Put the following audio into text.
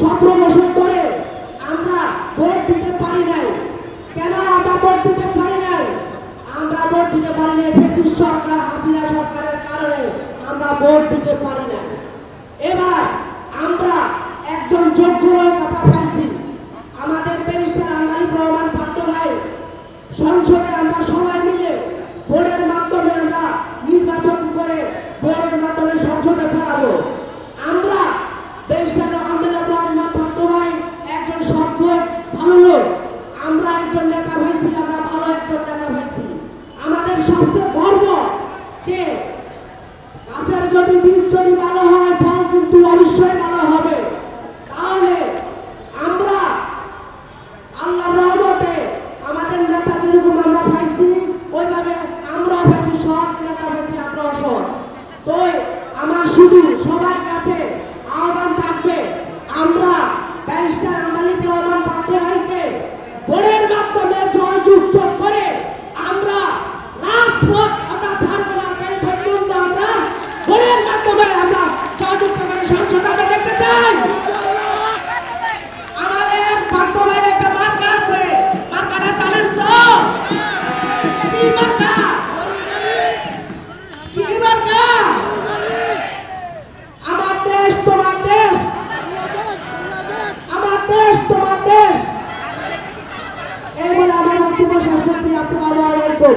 সতেরো বছর ধরে আমরা ভোট দিতে পারি নাই। কেন আমরা ভোট দিতে পারি নাই? আমরা ভোট দিতে পারি নাই ফেসিস সরকার, হাসিনা সরকারের কারণে আমরা ভোট দিতে পারি নাই। এবার আমরা একজন যোগ্য লোক আমরা পাইছি। আমাদের ব্যারিস্টার আঙ্গালিব রহমান পাট্ট ভাই, সংসদে আমরা সবাই মিলে ভোটের মাধ্যমে আমরা নির্বাচন করে ভোটের মাধ্যমে সংসদে পাঠাবো más আসসালামু আলাইকুম।